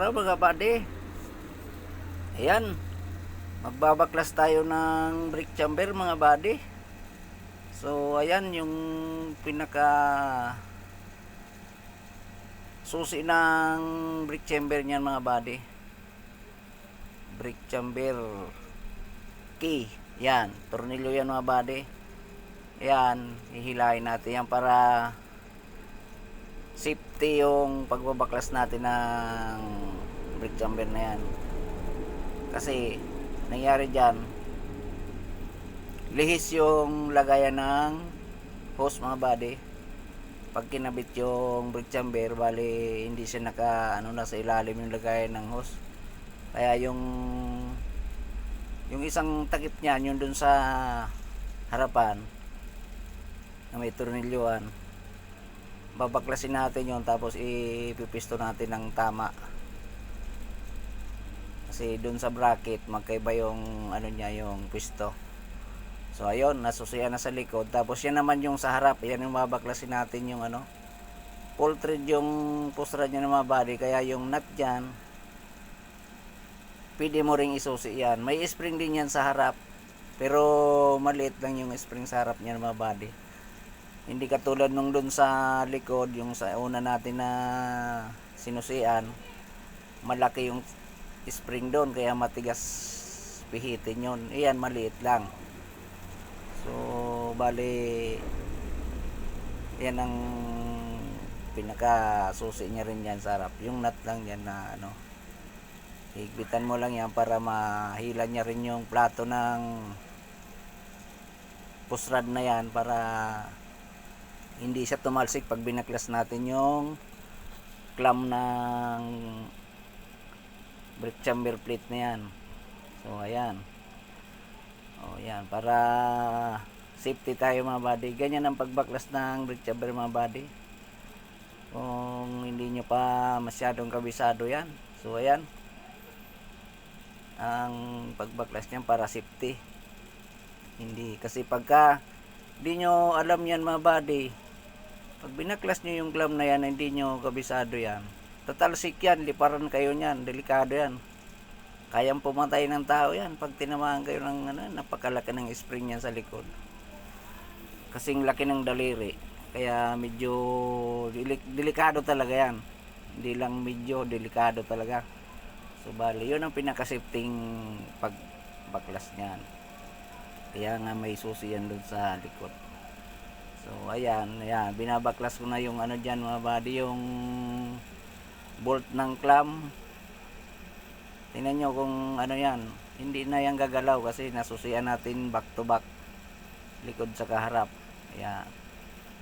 mga body. Ayan. Magbabaklas tayo ng brake chamber mga body. So ayan yung pinaka susi ng brake chamber niyan mga body. Brake chamber key. Yan, tornilyo yan mga body. Yan, hihilahin natin yan para safety yung pagbabaklas natin ng brake chamber na yan. Kasi nangyari dyan, lihis yung lagayan ng hose mga body. Pag kinabit yung brake chamber, bali hindi siya naka ano na sa ilalim yung lagayan ng hose. Kaya yung yung isang takip niyan, yung dun sa harapan na may tornilyoan babaklasin natin yon tapos ipipisto natin ng tama. Kasi dun sa bracket magkaiba yung ano niya yung pisto so ayun nasusiyan na sa likod. Tapos yan naman yung sa harap yan yung babaklasin natin yung ano full thread yung pusra niya ng mga body. Kaya yung nut dyan pwede mo ring isusi yan. May spring din yan sa harap pero maliit lang yung spring sa harap niya ng mga body hindi katulad nung dun sa likod yung sa una natin na sinusian malaki yung spring doon kaya matigas pihitin yun. Iyan maliit lang. So bali yan ang pinaka susi niya rin yan sa harap. Yung nut lang yan na ano higpitan mo lang yan para mahila niya rin yung plato ng pusrad na yan para hindi siya tumalsik pag binaklas natin yung clam ng brake chamber plate na yan. So ayan. O yan para safety tayo mga body ganyan ang pagbaklas ng brake chamber mga body kung hindi nyo pa masyadong kabisado yan. So ayan. Ang pagbaklas niyan para safety. Hindi. Kasi pagka hindi nyo alam yan mga body pag binaklas nyo yung glam na yan hindi nyo kabisado yan. Tatalsik yan liparan kayo niyan delikado yan. Kayang pumatay ng tao yan pag tinamaan kayo ng ano, napakalaki ng spring yan sa likod. Kasing laki ng daliri. Kaya medyo delik- delikado talaga yan. Hindi lang medyo delikado talaga. So bali yun ang pinakasafting pagbaklas niyan. Kaya nga may susi yan dun sa likod So ayan, ayan, binabaklas ko na yung ano diyan mga buddy, yung bolt ng clam. Tingnan nyo kung ano yan, hindi na yan gagalaw kasi nasusian natin back to back likod sa kaharap. Ayan.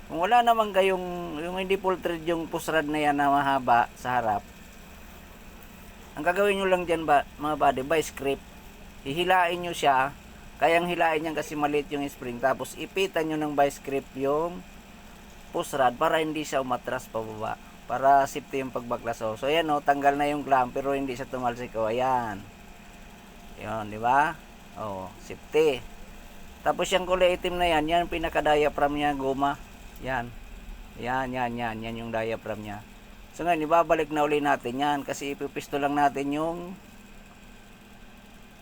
Kung wala naman kayong yung hindi full thread yung pusrad na yan na mahaba sa harap. Ang gagawin nyo lang diyan ba, mga buddy, by script. Hihilain nyo siya Kayang hilain yan kasi maliit yung spring. Tapos ipitan nyo ng vice grip yung push rod para hindi siya umatras pababa. Para safety yung pagbaklas. Oh. So ayan o, oh, tanggal na yung clamp pero hindi siya tumalsik. O, oh, ayan. Yun, di ba? Oh, safety. Tapos yung kulay itim na yan, yan pinaka-diaphragm niya, goma. Yan. Yan, yan, yan. Yan yung diaphragm niya. So ngayon, ibabalik na uli natin yan kasi ipipisto lang natin yung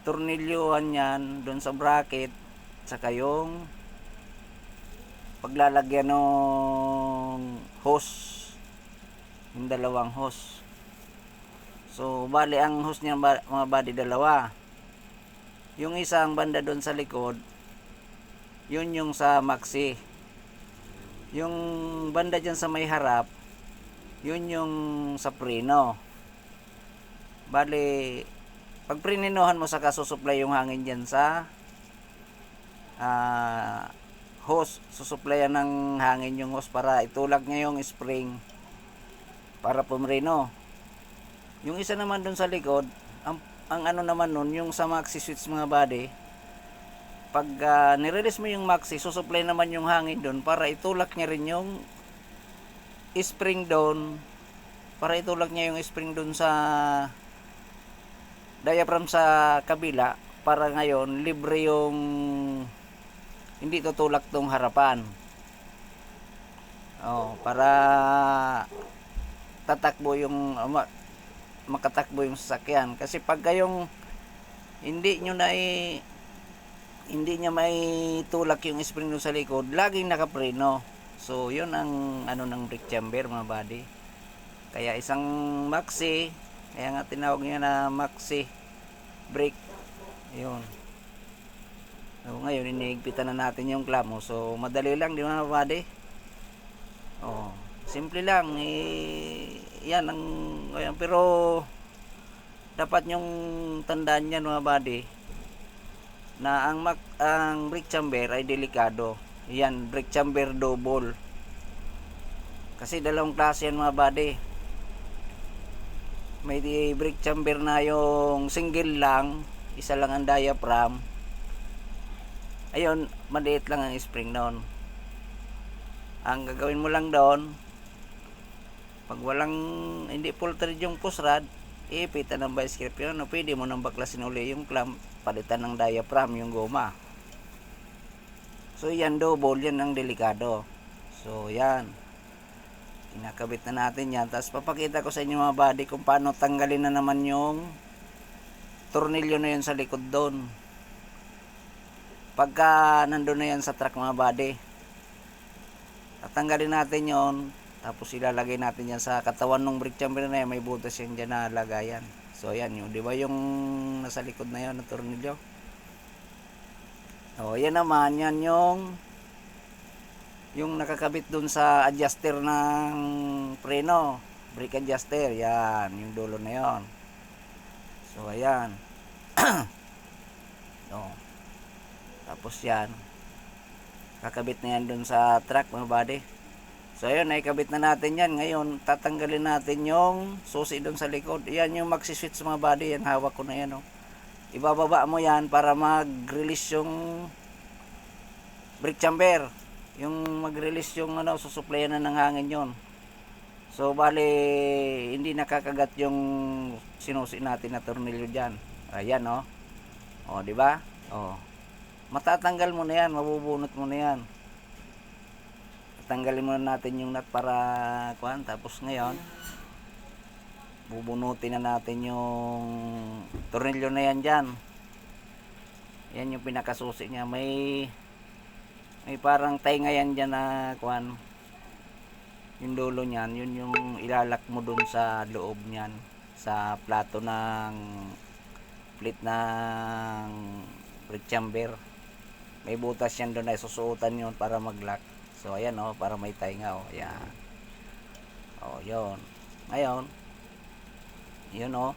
tornilyohan yan doon sa bracket saka yung paglalagyan ng hose yung dalawang hose. So bali ang hose niya mga body dalawa. Yung isang banda doon sa likod yun yung sa maxi. Yung banda dyan sa may harap yun yung sa preno. Bali pag prininuhan mo sa kasusupply yung hangin dyan sa uh, hose, susuplayan ng hangin yung hose para itulak niya yung spring para pumrino. Yung isa naman dun sa likod, ang, ang ano naman nun, yung sa maxi switch mga body, pag uh, nirelease mo yung maxi, susupply naman yung hangin dun para itulak niya rin yung spring down para itulak niya yung spring doon sa diaphragm sa kabila para ngayon libre yung hindi tutulak tong harapan oh, para tatakbo yung makatakbo yung sasakyan. Kasi pag kayong hindi nyo na i- hindi niya may tulak yung spring sa likod, laging nakapreno. So, yun ang ano ng brake chamber mga buddy. Kaya isang maxi, kaya nga tinawag niya na maxi brake. Yun. So, ngayon, iniigpitan na natin yung klamo. So, madali lang, di ba buddy? Oh, simple lang. Eh, yan ang, ayan, pero dapat yung tandaan niyan mga buddy na ang mak ang brake chamber ay delikado. Yan, brake chamber double. Kasi dalawang klase yan mga buddy. May brake chamber na yung single lang, isa lang ang diaphragm. Ayun, maliit lang ang spring noon. Ang gagawin mo lang doon, pag walang hindi full thread yung push rod, ipitan ng grip yun. No, pwede mo nang baklasin uli yung clamp, palitan ng diaphragm yung goma. So yan double, yan ang delikado. So yan. Kinakabit na natin yan. Tapos papakita ko sa inyo mga buddy kung paano tanggalin na naman yung tornilyo na yun sa likod doon. Pagka nandun na yan sa truck mga buddy. Tatanggalin natin yon tapos ilalagay natin yan sa katawan ng brake chamber na yan. May butas yan dyan na lagayan. So yan yung, di ba yung nasa likod na yon na tornilyo? O yan naman, yan yung yung nakakabit dun sa adjuster ng preno. Brake adjuster, yan, yung dulo na yon. So ayan. o. Tapos yan. Kakabit na yan dun sa truck mga buddy. So ayun, naikabit na natin yan. Ngayon, tatanggalin natin yung susi doon sa likod. Yan yung maxi-switch mga body. Yan, hawak ko na yan. Oh. Ibababa mo yan para mag-release yung brake chamber. Yung mag-release yung ano, susuplayan na ng hangin yon. So, bali, hindi nakakagat yung sinusi natin na tornilyo dyan. Ayan, oh. O, di ba? O. Matatanggal mo na yan, mabubunot mo na yan tanggalin muna natin yung nut para kuan tapos ngayon bubunutin na natin yung tornilyo na yan dyan yan yung pinakasusi niya may may parang tainga yan dyan na kuan yung dulo niyan yun yung ilalak mo dun sa loob niyan sa plato ng plate ng brake chamber may butas yan doon ay susuotan yun para mag-lock So ayan oh, para may tainga oh. Ayan. Oh, 'yon. Ngayon, 'yun oh.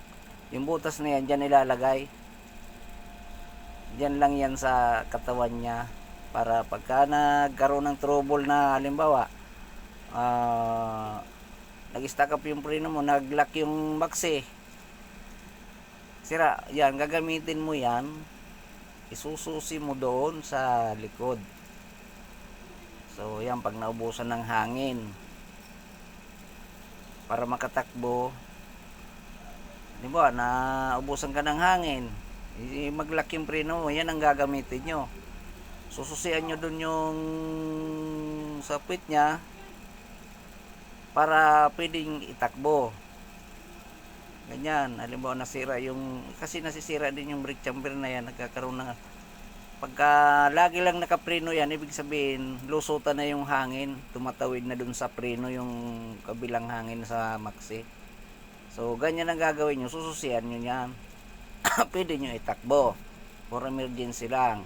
Yung butas na yan diyan ilalagay. Diyan lang yan sa katawan niya para pagka nagkaroon ng trouble na halimbawa uh, nag-stack up yung preno mo, nag-lock yung maxi. Sira, yan, gagamitin mo yan, isususi mo doon sa likod. So, yan, pag naubusan ng hangin, para makatakbo, di ba, naubusan ka ng hangin, mag-lock yung preno mo, yan ang gagamitin nyo. Sususian nyo dun yung sa puwit niya, para pwedeng itakbo. Ganyan, halimbawa nasira yung, kasi nasisira din yung brake chamber na yan, nagkakaroon ng Pagka lagi lang nakapreno yan, ibig sabihin, lusutan na yung hangin. Tumatawid na dun sa preno yung kabilang hangin sa maxi. So, ganyan ang gagawin nyo. Sususian nyo yan. Pwede nyo itakbo. For emergency lang.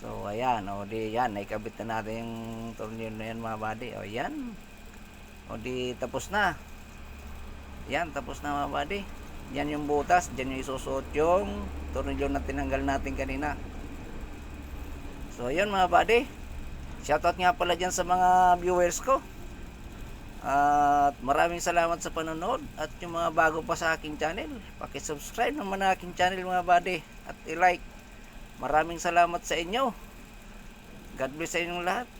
So, ayan. O, di yan. Naikabit na natin yung tornilyo na yan mga buddy. O, yan. O, di tapos na. Yan, tapos na mga buddy. Yan yung butas. Diyan yung isusuot yung tornilyo na tinanggal natin kanina. So, ayun mga buddy. Shoutout nga pala dyan sa mga viewers ko. At maraming salamat sa panonood. At yung mga bago pa sa aking channel, pakisubscribe naman na aking channel mga buddy. At i-like. Maraming salamat sa inyo. God bless sa inyong lahat.